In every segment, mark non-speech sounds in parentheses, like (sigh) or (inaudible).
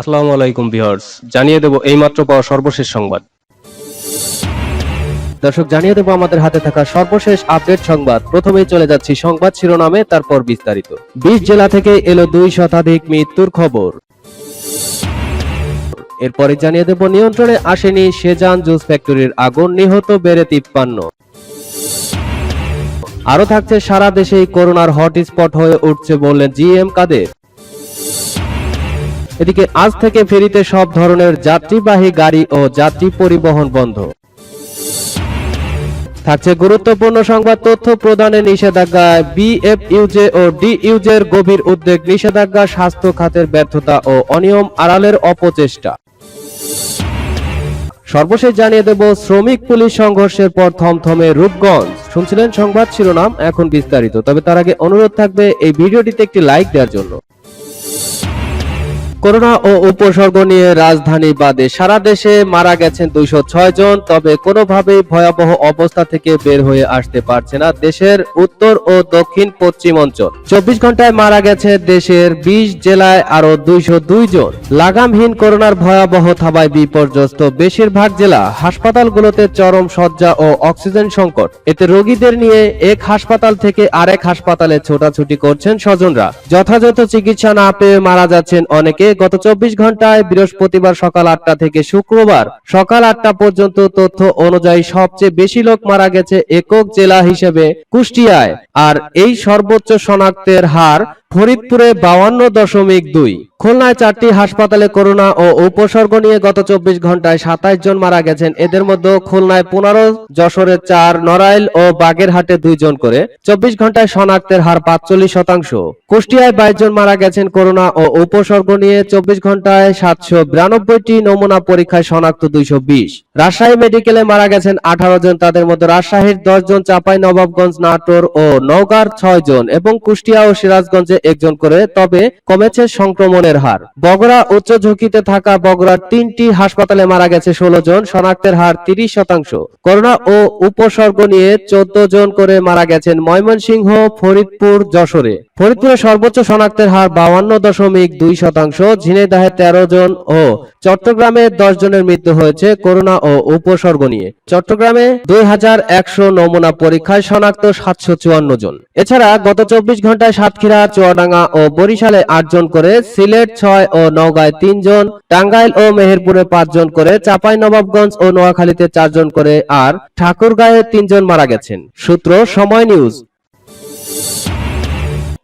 আসসালামু আলাইকুম ভিউয়ার্স, জানিয়ে দেব এইমাত্র পাওয়া সর্বশেষ সংবাদ। দর্শক, জানিয়ে দেব আমাদের হাতে থাকা সর্বশেষ আপডেট সংবাদ। প্রথমেই চলে যাচ্ছি সংবাদ শিরোনামে, তারপর বিস্তারিত। বিশ জেলা থেকে এলো দুই শতাধিক মৃত্যুর খবর। এরপরে জানিয়ে দেব, নিয়ন্ত্রণে আসেনি সেজান জুস ফ্যাক্টরির আগুন, নিহত বেড়ে তিপ্পান্ন। আরও থাকছে সারা দেশেই করোনার হটস্পট হয়ে উঠছে বললেন জিএম কাদের। এদিকে আজ থেকে ফেরিতে সব ধরনের যাত্রীবাহী গাড়ি ও যাত্রী পরিবহন বন্ধ। থাকছে গুরুত্বপূর্ণ সংবাদ তথ্য প্রদানে নিষেধাজ্ঞা বিএফইউজে ও ডিইউজের গভীর উদ্বেগ, নিষেধাজ্ঞা, স্বাস্থ্য খাতের ব্যর্থতা ও অনিয়ম আড়ালের অপচেষ্টা। সর্বশেষ জানিয়ে দেব, শ্রমিক পুলিশ সংঘর্ষের পর থমথমে রূপগঞ্জ। শুনছিলেন সংবাদ শিরোনাম, এখন বিস্তারিত। তবে তার আগে অনুরোধ থাকবে, এই ভিডিওটিতে একটি লাইক দেওয়ার জন্য। করোনা ও উপসর্গ নিয়ে রাজধানী বাদে সারা দেশে মারা গেছেন দুইশো ছয় জন, তবে কোনোভাবেই ভয়াবহ অবস্থা থেকে বের হয়ে আসতে পারছে না দেশের উত্তর ও দক্ষিণ পশ্চিম অঞ্চল। চব্বিশ ঘন্টায় মারা গেছে দেশের বিশ জেলায় আরও দুইশো দুই জন। লাগামহীন করোনার ভয়াবহ থাবায় বিপর্যস্ত বেশিরভাগ জেলা হাসপাতালগুলোতে চরম শয্যা ও অক্সিজেন সংকট। এতে রোগীদের নিয়ে এক হাসপাতাল থেকে আরেক হাসপাতালে ছোটাছুটি করছেন স্বজনরা। যথাযথ চিকিৎসা না পেয়ে মারা যাচ্ছেন অনেকে গত চব্বিশ ঘন্টায় বৃহস্পতিবার সকাল আটটা থেকে শুক্রবার সকাল আটটা পর্যন্ত তথ্য অনুযায়ী সবচেয়ে বেশি লোক মারা গেছে একক জেলা হিসেবে কুষ্টিয়ায়। আর এই সর্বোচ্চ শনাক্তের হার ফরিদপুরে বাউান্ন দশমিক দুই। খুলনায় চারটি হাসপাতালে করোনা ও উপসর্গ নিয়ে গত চব্বিশ ঘন্টায় সাতাইশ জন মারা গেছেন। এদের মধ্যে খুলনায় পনেরো, যশোরে চার, নড়াইল ও বাগেরহাটে দুইজন করে। চব্বিশ ঘন্টায় শনাক্তের হার পাঁচচল্লিশ শতাংশ। কুষ্টিয়ায় বাইশ জন মারা গেছেন করোনা ও উপসর্গ নিয়ে চব্বিশ ঘন্টায় সাতশো বিরানব্বইটি নমুনা পরীক্ষায় শনাক্ত দুইশো বিশ। রাজশাহী মেডিকেলে মারা গেছেন আঠারো জন। তাদের মধ্যে রাজশাহীর দশ জন চাপাই নবাবগঞ্জ নাটোর ও নওগাঁর ছয় জন এবং কুষ্টিয়া ও সিরাজগঞ্জে একজন করে, তবে কমেছে সংক্রমণের হার। বগুড়া উচ্চ ঝুঁকিতে থাকা বগুড়ার তিনটি হাসপাতালে মারা গেছে ষোলো জন, শনাক্তের হার তিরিশ শতাংশ। করোনা ও উপসর্গ নিয়ে চোদ্দ জন করে মারা গেছেন ময়মনসিংহ, ফরিদপুর, যশোরে। ফরিদপুরে সর্বোচ্চ শনাক্তের হার বাউান্ন দশমিক দুই শতাংশ, ঝিনাইদহে তেরো জন ও চট্টগ্রামে দশ জনের মৃত্যু হয়েছে করোনা ও উপসর্গ নিয়ে। চট্টগ্রামে দুই হাজার একশো নমুনা পরীক্ষায় শনাক্ত সাতশো চুয়ান্ন জন। এছাড়া গত চব্বিশ ঘন্টায় সাতক্ষীরা চুয়াডাঙ্গা ও বরিশালে আটজন করে, সিলেট ছয় ও নওগাঁয় তিনজন, টাঙ্গাইল ও মেহেরপুরে পাঁচজন করে, চাপাই, নবাবগঞ্জ ও নোয়াখালীতে চারজন করে, আর ঠাকুরগাঁয়ে তিনজন মারা গেছেন। সূত্র সময় নিউজ।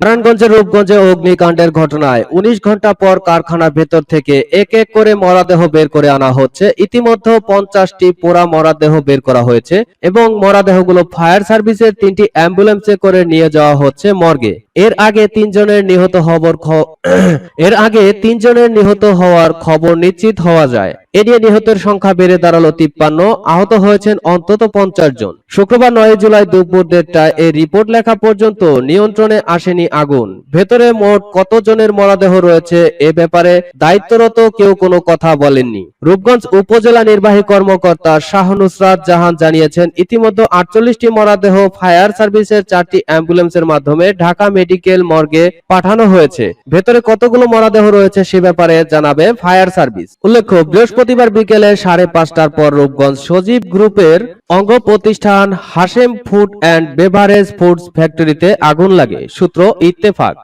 নারায়ণগঞ্জের রূপগঞ্জে অগ্নিকাণ্ডের ঘটনায় উনিশ ঘণ্টা পর কারখানার ভেতর থেকে এক এক করে মরাদেহ বের করে আনা হচ্ছে। ইতিমধ্যে পঞ্চাশটি পোড়া মরাদেহ বের করা হয়েছে এবং মরাদেহগুলো ফায়ার সার্ভিসের তিনটি অ্যাম্বুলেন্সে করে নিয়ে যাওয়া হচ্ছে মর্গে। এর আগে তিনজনের নিহত খ- (clears throat) এর আগে তিনজনের নিহত হওয়ার খবর নিশ্চিত হওয়া যায়। এ নিয়ে নিহতের সংখ্যা বেড়ে দাঁড়াল তিপ্পান্ন, আহত হয়েছেন অন্তত পঞ্চাশ জন। শুক্রবার নয় জুলাই দুপুর দেড়টায় এই রিপোর্ট লেখা পর্যন্ত নিয়ন্ত্রণে আসেনি আগুন। ভেতরে মোট কতজনের মরদেহ রয়েছে এ ব্যাপারে দায়িত্বরত কেউ কোনো কথা বলেননি। রূপগঞ্জ উপজেলা নির্বাহী কর্মকর্তা শাহ নুসরাত জাহান জানিয়েছেন, ইতিমধ্যে আটচল্লিশটি মরাদেহ ফায়ার সার্ভিসের চারটি অ্যাম্বুলেন্সের মাধ্যমে ঢাকা মেডিকেল মর্গে পাঠানো হয়েছে। ভেতরে কতগুলো মরাদেহ রয়েছে সে ব্যাপারে জানাবে ফায়ার সার্ভিস। উল্লেখ্য বৃহস্পতিবার বিকেলে সাড়ে পাঁচটার পর রূপগঞ্জ সজীব গ্রুপের অঙ্গ প্রতিষ্ঠান Hashem food and beverage foods ফ্যাক্টরিতে আগুন লাগে। সূত্র ইত্তেফাক।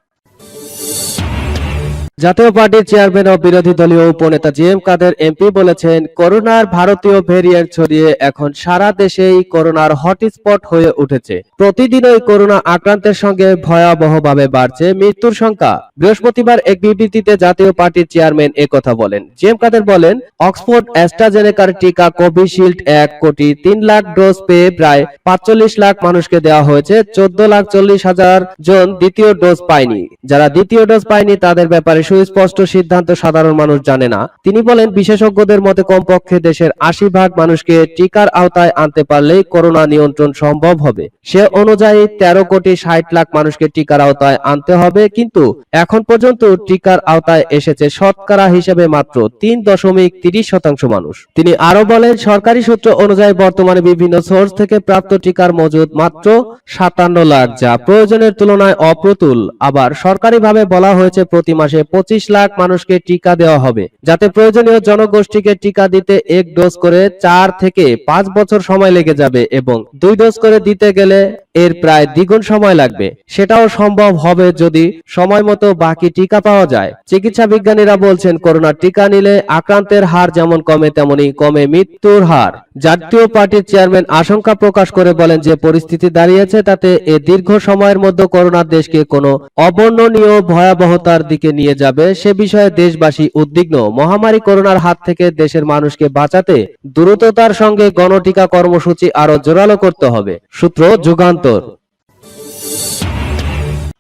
জাতীয় পার্টির চেয়ারম্যান ও বিরোধী দলীয় উপনেতা জি এম কাদের এমপি বলেছেন, করোনার ভারতীয় ভেরিয়েন্ট ছড়িয়ে এখন সারা দেশেই করোনার হটস্পট হয়ে উঠেছে। প্রতিদিনই করোনা আক্রান্তের সঙ্গে ভয়াবহভাবে বাড়ছে মৃত্যুর সংখ্যা। বৃহস্পতিবার এক বিবৃতিতে জাতীয় পার্টির চেয়ারম্যান কথা বলেন। জি এম কাদের বলেন, অক্সফোর্ড অ্যাস্ট্রাজেনেকার টিকা কোভিশিল্ড এক কোটি তিন লাখ ডোজ পেয়ে প্রায় পাঁচচল্লিশ লাখ মানুষকে দেওয়া হয়েছে, চোদ্দ লাখ চল্লিশ হাজার জন দ্বিতীয় ডোজ পায়নি। যারা দ্বিতীয় ডোজ পায়নি তাদের ব্যাপারে সুস্পষ্ট সিদ্ধান্ত সাধারণ মানুষ জানে না। তিনি বলেন, বিশেষজ্ঞদের মতে কমপক্ষে দেশের আশি ভাগ মানুষকে টিকার আওতায় আনতে পারলেই করোনা নিয়ন্ত্রণ সম্ভব হবে। সে অনুযায়ী তেরো কোটি ষাট লাখ মানুষকে টিকার আওতায় আনতে হবে, কিন্তু এখন পর্যন্ত টিকার আওতায় এসেছে শতকরা হিসেবে মাত্র তিন দশমিক তিরিশ শতাংশ মানুষ। তিনি আরও বলেন, সরকারি সূত্র অনুযায়ী বর্তমানে বিভিন্ন সোর্স থেকে প্রাপ্ত টিকার মজুদ মাত্র সাতান্ন লাখ, যা প্রয়োজনের তুলনায় অপ্রতুল। আবার সরকারিভাবে বলা হয়েছে, প্রতি মাসে পঁচিশ লাখ মানুষকে টিকা দেওয়া হবে। যাতে প্রয়োজনীয় জনগোষ্ঠীকে টিকা দিতে এক ডোজ করে চার থেকে পাঁচ বছর সময় লেগে যাবে এবং দুই ডোজ করে দিতে গেলে এর প্রায় দ্বিগুণ সময় লাগবে। সেটাও সম্ভব হবে যদি সময় মতো বাকি টিকা পাওয়া যায়। চিকিৎসা বিজ্ঞানীরা বলছেন, করোনার টিকা নিলে আক্রান্তের হার যেমন কমে, তেমনি কমে মৃত্যুর হার। জাতীয় পার্টির চেয়ারম্যান আশঙ্কা প্রকাশ করে বলেন, যে পরিস্থিতি দাঁড়িয়েছে তাতে এ দীর্ঘ সময়ের মধ্যে করোনার দেশকে কোনো অবর্ণনীয় ভয়াবহতার দিকে নিয়ে যাবে সে বিষয়ে দেশবাসী উদ্বিগ্ন। মহামারী করোনার হাত থেকে দেশের মানুষকে বাঁচাতে দ্রুততার সঙ্গে গণটিকা কর্মসূচি আরও জোরালো করতে হবে। সূত্র যুগান্তর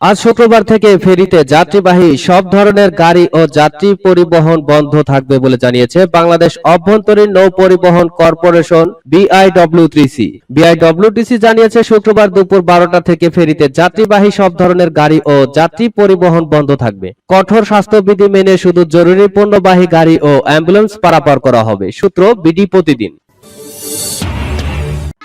আজ শুক্রবার থেকে ফেরিতে যাত্রীবাহী সব ধরনের গাড়ি ও যাত্রী পরিবহন বন্ধ থাকবে বলে জানিয়েছে বাংলাদেশ অভ্যন্তরীণ নৌ পরিবহন কর্পোরেশন বিআইডব্লিউটিসি বিআইডব্লিউটিসি জানিয়েছে শুক্রবার দুপুর বারোটা থেকে ফেরিতে যাত্রীবাহী সব ধরনের গাড়ি ও যাত্রী পরিবহন বন্ধ থাকবে। কঠোর স্বাস্থ্যবিধি মেনে শুধু জরুরি পণ্যবাহী গাড়ি ও অ্যাম্বুলেন্স পারাপার করা হবে, সূত্র বিডি প্রতিদিন।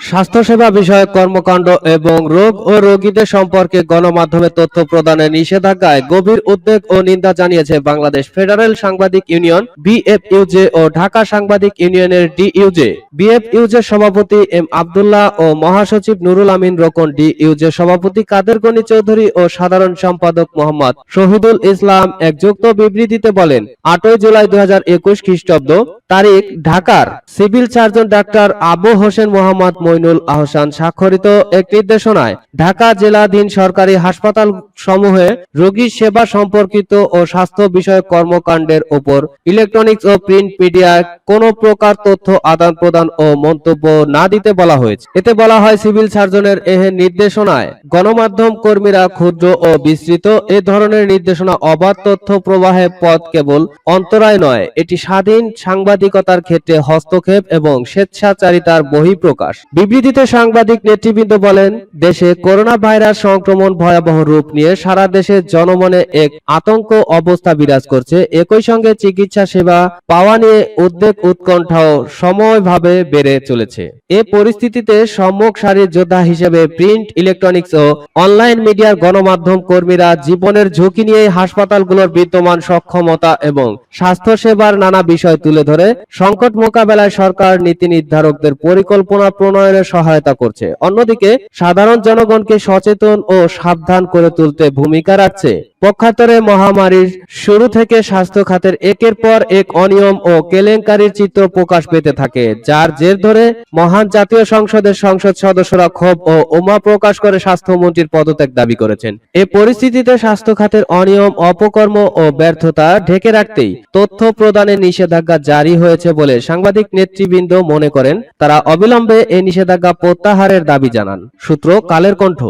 স্বাস্থ্যসেবা বিষয়ক কর্মকাণ্ড এবং রোগ ও রোগীদের সম্পর্কে গণমাধ্যমে তথ্য প্রদানের নিষেধাজ্ঞায় গভীর উদ্বেগ ও নিন্দা জানিয়েছে বাংলাদেশ ফেডারেল সাংবাদিক ইউনিয়ন, বিএফইউজে ও ঢাকা সাংবাদিক ইউনিয়নের ডিইউজে। বিএফইউজে সভাপতি এম আব্দুল্লাহ ও মহাসচিব নুরুল আমিন রোকন ডিইউজে সভাপতি কাদের গনি চৌধুরী ও সাধারণ সম্পাদক মোহাম্মদ শহীদুল ইসলাম এক যুক্ত বিবৃতিতে বলেন, আটই জুলাই দুই হাজার একুশ খ্রিস্টাব্দ তারিখ ঢাকার civil surgeon doctor Abu Hossain Mohammad Moinul Ahsan স্বাক্ষরিত এক নির্দেশনায় ঢাকা জেলাধীন সরকারি হাসপাতাল সমূহে রোগী সেবা সম্পর্কিত ও স্বাস্থ্য বিষয়ক কর্মকাণ্ডের উপর ইলেকট্রনিক্স ও প্রিন্ট মিডিয়ায় কোন প্রকার তথ্য আদান প্রদান ও মন্তব্য না দিতে বলা হয়েছে। এতে বলা হয় সিভিল সার্জনের এহেন নির্দেশনায় গণমাধ্যম কর্মীরা ক্ষুদ্র ও বিস্তৃত এ ধরনের নির্দেশনা অবাধ তথ্য প্রবাহে পথ কেবল অন্তরায় নয়, এটি স্বাধীন সাংবাদিকতার ক্ষেত্রে হস্তক্ষেপ এবং স্বেচ্ছাচারিতার বহিঃপ্রকাশ। বিবৃতিতে সাংবাদিক নেতৃবৃন্দ বলেন, দেশে করোনা ভাইরাস সংক্রমণ ভয়াবহ রূপ নিয়ে সারা দেশের জনমনে এক আতঙ্ক অবস্থা বিরাজ করছে। একই সঙ্গে চিকিৎসা সেবা পাওয়া নিয়ে উদ্বেগ উৎকণ্ঠাও সময়ভাবে বেড়ে চলেছে। এ পরিস্থিতিতে সম্মুখ সারির যোদ্ধা হিসেবে প্রিন্ট ইলেকট্রনিক্স ও অনলাইন মিডিয়ার গণমাধ্যম কর্মীরা জীবনের ঝুঁকি নিয়ে হাসপাতালগুলোর বিদ্যমান সক্ষমতা এবং স্বাস্থ্য সেবার নানা বিষয় তুলে ধরে। সংকট মোকাবেলায় সরকার নীতি নির্ধারকদের পরিকল্পনা প্রণয়নে সহায়তা করছে। অন্যদিকে সাধারণ জনগণকে সচেতন ও সাবধান করে তুলতে ভূমিকা রাখছে। পক্ষান্তরে মহামারীর শুরু থেকে স্বাস্থ্য খাতের একের পর এক অনিয়ম ও কেলেঙ্কারির চিত্র প্রকাশ পেতে থাকে, যার জের ধরে মহান জাতীয় সংসদের সংসদ সদস্যরা ক্ষোভ ও উমা প্রকাশ করে স্বাস্থ্যমন্ত্রীর পদত্যাগ দাবি করেছেন। এ পরিস্থিতিতে স্বাস্থ্য খাতের অনিয়ম, অপকর্ম ও ব্যর্থতা ঢেকে রাখতেই তথ্য প্রদানের নিষেধাজ্ঞা জারি হয়েছে বলে সাংবাদিক নেতৃবৃন্দ মনে করেন। তারা অবিলম্বে এই নিষেধাজ্ঞা প্রত্যাহারের দাবি জানান। সূত্র কালের কণ্ঠ।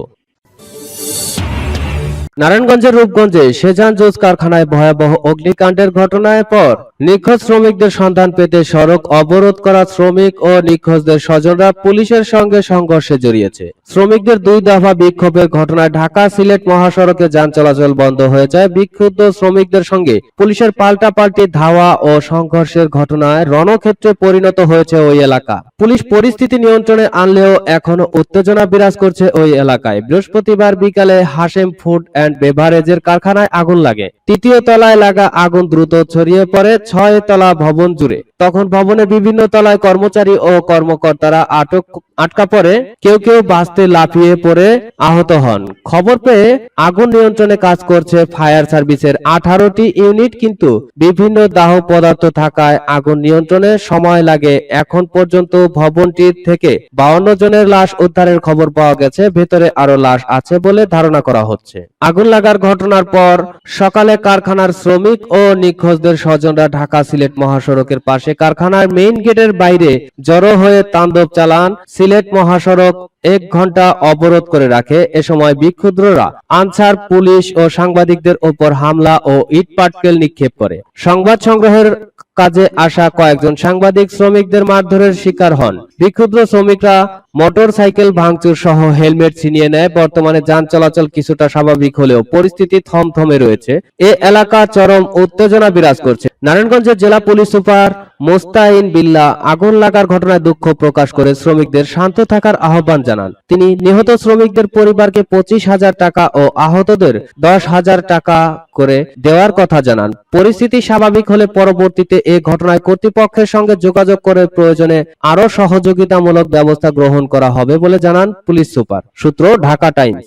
নারায়ণগঞ্জের রূপগঞ্জে সেজান জুস কারখানায় ভয়াবহ অগ্নিকাণ্ডের ঘটনায় পর নিখোঁজ শ্রমিকদের সন্ধান পেতে সড়ক অবরোধ করা শ্রমিক ও নিখোঁজদের স্বজনরা পুলিশের সঙ্গে সংঘর্ষে জড়িয়েছে। শ্রমিকদের দুই দফা বিক্ষোভের ঘটনায় ঢাকা সিলেট মহাসড়কে যান চলাচল বন্ধ হয়ে যায়। বিক্ষুব্ধ শ্রমিকদের সঙ্গে পুলিশের পাল্টাপাল্টি ধাওয়া ও সংঘর্ষের ঘটনায় রণক্ষেত্রে পরিণত হয়েছে ওই এলাকা। পুলিশ পরিস্থিতি নিয়ন্ত্রণে আনলেও এখনও উত্তেজনা বিরাজ করছে ওই এলাকায়। বৃহস্পতিবার বিকালে হাসেম ফুড অ্যান্ড বেভারেজের কারখানায় আগুন লাগে। তৃতীয় তলায় লাগা আগুন দ্রুত ছড়িয়ে পড়ে। ছয় তলা ভবন জুড়ে তখন ভবনের বিভিন্ন তলায় কর্মচারী ও কর্মকর্তারা আটক, আটকা পড়ে। কেউ কেউ বাঁচতে লাফিয়ে পড়ে আহত হন। খবর পেয়ে আগুন নিয়ন্ত্রণে কাজ করছে ফায়ার সার্ভিসের আঠারোটি ইউনিট, কিন্তু বিভিন্ন দাহ পদার্থ থাকায় আগুন নিয়ন্ত্রণে সময় লাগে। এখন পর্যন্ত ভবনটির থেকে বাউন্ন জনের লাশ উদ্ধারের খবর পাওয়া গেছে। ভেতরে আরও লাশ আছে বলে ধারণা করা হচ্ছে। আগুন লাগার ঘটনার পর সকালে কারখানার শ্রমিক ও নিখোঁজদের স্বজনরা ঢাকা সিলেট মহাসড়কের পাশে কারখানার মেইন গেটের বাইরে জড়ো হয়ে তাণ্ডব চালান, সিলেট মহাসড়ক এক ঘণ্টা অবরোধ করে রাখে। এ সময় বিক্ষুদ্ররা আনসার, পুলিশ ও সাংবাদিকদের ওপর হামলা ও ইট পাটকেল নিক্ষেপ করে। সংবাদ সংগ্রহের কাজে আসা কয়েকজন সাংবাদিক শ্রমিকদের মারধরের শিকার হন। বিক্ষুব্ধ শ্রমিকরা মোটর সাইকেল ভাঙচুর সহ হেলমেট ছিনিয়ে নেয়। বর্তমানে যান চলাচল কিছুটা স্বাভাবিক হলেও পরিস্থিতি থমথমে রয়েছে। এ এলাকা চরম উত্তেজনা বিরাজ করছে। নারায়ণগঞ্জের জেলা পুলিশ সুপার মোস্তাইন বিল্লা আগুন লাগার ঘটনায় দুঃখ প্রকাশ করে শ্রমিকদের শান্ত থাকার আহ্বান জানান। তিনি নিহত শ্রমিকদের পরিবারকে পঁচিশ হাজার টাকা ও আহতদের দশ হাজার টাকা করে দেওয়ার কথা জানান। পরিস্থিতি স্বাভাবিক হলে পরবর্তীতে এ ঘটনায় কর্তৃপক্ষের সঙ্গে যোগাযোগ করে প্রয়োজনে আরও সহযোগিতামূলক ব্যবস্থা গ্রহণ করা হবে বলে জানান পুলিশ সুপার। সূত্র, ঢাকা টাইমস।